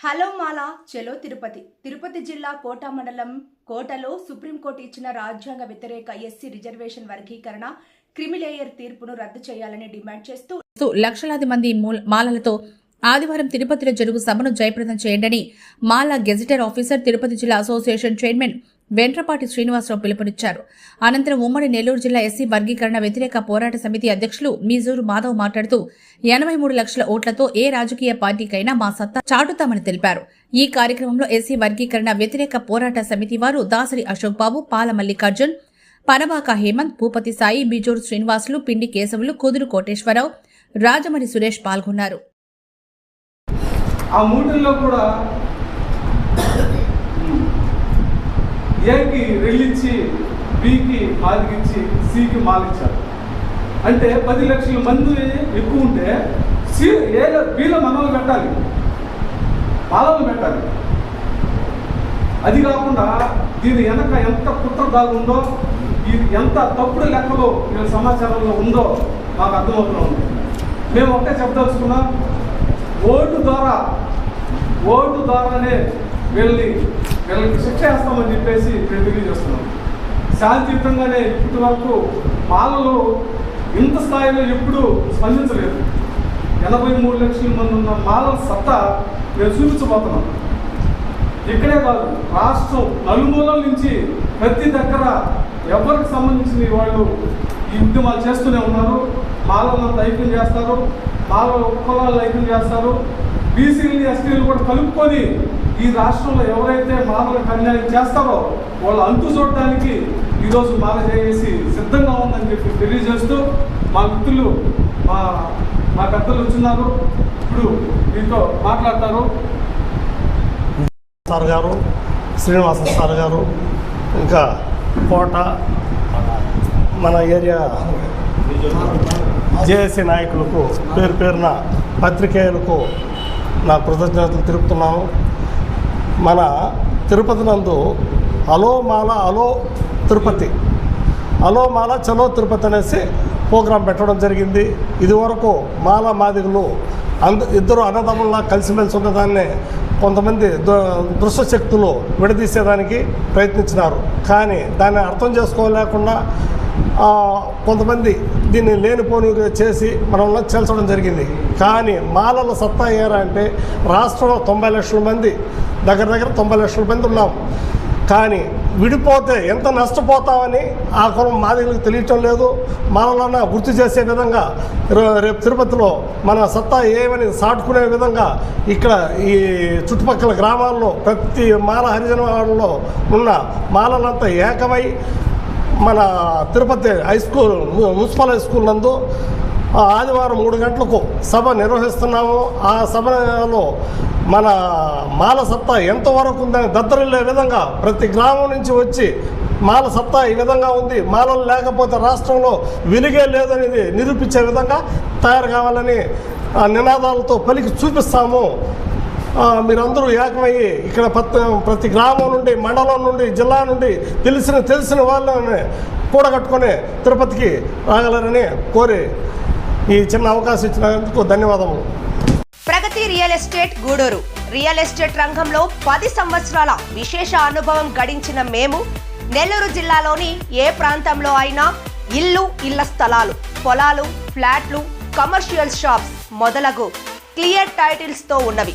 Hello మాలా చెలో తిరుపతి. తిరుపతి జిల్లా కోట మండలం కోటలో సుప్రీంకోర్టు ఇచ్చిన రాజ్యాంగ వ్యతిరేక ఎస్సీ రిజర్వేషన్ వర్గీకరణ క్రిమిలేయర్ తీర్పును రద్దు చేయాలని డిమాండ్ చేస్తూ లక్షలాది మంది మూల- మాలలతో ఆదివారం తిరుపతిలో జరుగు సభను జయప్రదం చేయండని మాల గెజిటెడ్ ఆఫీసర్ తిరుపతి జిల్లా అసోసియేషన్ చైర్మన్ వెంట్రపాటి శ్రీనివాసరావు పిలుపునిచ్చారు. అనంతరం ఉమ్మడి నెల్లూరు జిల్లా ఎస్సీ వర్గీకరణ వ్యతిరేక పోరాట సమితి అధ్యక్షులు మీజూరు మాధవ్ మాట్లాడుతూ ఎనభై మూడు లక్షల ఓట్లతో ఏ రాజకీయ పార్టీకైనా మా సత్తా చాటుతామని తెలిపారు. ఈ కార్యక్రమంలో ఎస్సీ వర్గీకరణ వ్యతిరేక పోరాట సమితి వారు దాసరి అశోక్ బాబు పాల మల్లికార్జున్ పనబాక హేమంత్ భూపతి సాయి బిజూరు శ్రీనివాసులు పిండి కేశవులు కుదురు కోటేశ్వరరావు రాజమణి సురేష్ పాల్గొన్నారు. ఆ మూడుల్లో కూడా ఏకి రెళ్ళిచ్చి బికి మాలిగిచ్చి సికి మాలిచ్చారు. అంటే పది లక్షల మంది ఎక్కువ ఉంటే సి ఏలో బీలో మనల్ని పెట్టాలి. మాలలు పెట్టాలి. అది కాకుండా దీని వెనక ఎంత కుట్ర దాగుందో ఇది ఎంత తప్పుడు లెక్కలో వీళ్ళ సమాచారంలో ఉందో మాకు అర్థమవుతూ ఉంది. మేము ఒకటే చెప్పదలుచుకున్నాం ఓటు ద్వారా ఓటు ద్వారానే వెళ్ళి చేస్తామని చెప్పేసి ప్రతిజ్ఞ చేస్తున్నాం. శాంతియుతంగానే ఇప్పటి వరకు మాలలు ఇంత స్థాయిలో ఎప్పుడూ స్పందించలేదు. ఎనభై మూడు లక్షల మంది ఉన్న మాలల సత్తా మేము చూపించబోతున్నాం. ఇక్కడే కాదు రాష్ట్రం నలుమూలల నుంచి ప్రతి దగ్గర ఎవరికి సంబంధించిన వాళ్ళు ఈ ఉద్యమాలు చేస్తూనే ఉన్నారు. మాలలంతా ఐక్యం చేస్తారు. మాల కులాలు ఐక్యం చేస్తారు. బీసీలు ఎస్టీలు కూడా కలుపుకొని ఈ రాష్ట్రంలో ఎవరైతే మానవ అన్యాయం చేస్తారో వాళ్ళు అంతు చూడటానికి ఈరోజు మాల చేసి సిద్ధంగా ఉందని చెప్పి తెలియజేస్తూ మా మిత్రులు మా మా పెద్దలు వచ్చినారు. ఇప్పుడు మీతో మాట్లాడతారు. సార్ గారు శ్రీనివాస సార్ గారు ఇంకా కోట మన ఏరియా జేఏసీ నాయకులకు పేరు పేరున పత్రికేయులకు నా కృతజ్ఞతలు తెలుపుతున్నాను. మన తిరుపతి నందు అలో మాల అలో తిరుపతి. అలో మాల చలో తిరుపతి అనేసి ప్రోగ్రాం పెట్టడం జరిగింది. ఇదివరకు మాల మాదిరులు అంద ఇద్దరు అన్నదమ్ముల్లా కలిసిమెలిసి ఉన్నదాన్ని కొంతమంది దు- శక్తులు విడదీసేదానికి ప్రయత్నించినారు. కానీ దాన్ని అర్థం చేసుకోలేకుండా కొంతమంది దీన్ని లేనిపోని చేసి మనల్ని చేల్చడం జరిగింది. కానీ మాలల సత్తా ఏరా అంటే రాష్ట్రంలో తొంభై లక్షల మంది దగ్గర దగ్గర తొంభై లక్షల మంది ఉన్నాం. కానీ విడిపోతే ఎంత నష్టపోతామని ఆ కులం మాదిగలకు తెలియటం లేదు. మనలన్నా గుర్తు చేసే విధంగా రేపు తిరుపతిలో మన సత్తా ఏమని సాటుకునే విధంగా ఇక్కడ ఈ చుట్టుపక్కల గ్రామాల్లో ప్రతి మాల హరిజన వాళ్ళలో ఉన్న మాలలంతా ఏకమై మన Tirupati high school municipal high school నందు ఆదివారం మూడు గంటలకు సభ నిర్వహిస్తున్నాము. ఆ సభలో మన మాల సత్తా ఎంతవరకు ఉందని దద్దరిల్లే విధంగా ప్రతి గ్రామం నుంచి వచ్చి మాల సత్తా ఈ విధంగా ఉంది. మాలలు లేకపోతే రాష్ట్రంలో వెలుగే లేదనేది నిరూపించే విధంగా తయారు కావాలని నినాదాలతో పలికి చూపిస్తాము. మీరందరూ ఏకమయ్యి ఇక్కడ ప్రతి ప్రతి గ్రామం నుండి మండలం నుండి జిల్లా నుండి తెలిసిన తెలిసిన వాళ్ళని కూడగట్టుకొని తిరుపతికి రాగలరని కోరి ఈ చిన్న అవకాశం ఇచ్చినందుకు ధన్యవాదములు. Pragati real estate Gudur. Real estate రంగంలో పది సంవత్సరాల విశేష అనుభవం గడించిన మేము నెల్లూరు జిల్లాలోని ఏ ప్రాంతంలో అయినా ఇల్లు ఇళ్ళ స్థలాలు పొలాలు ఫ్లాట్లు కమర్షియల్ షాప్స్ మొదలగు క్లియర్ టైటిల్స్తో ఉన్నవి.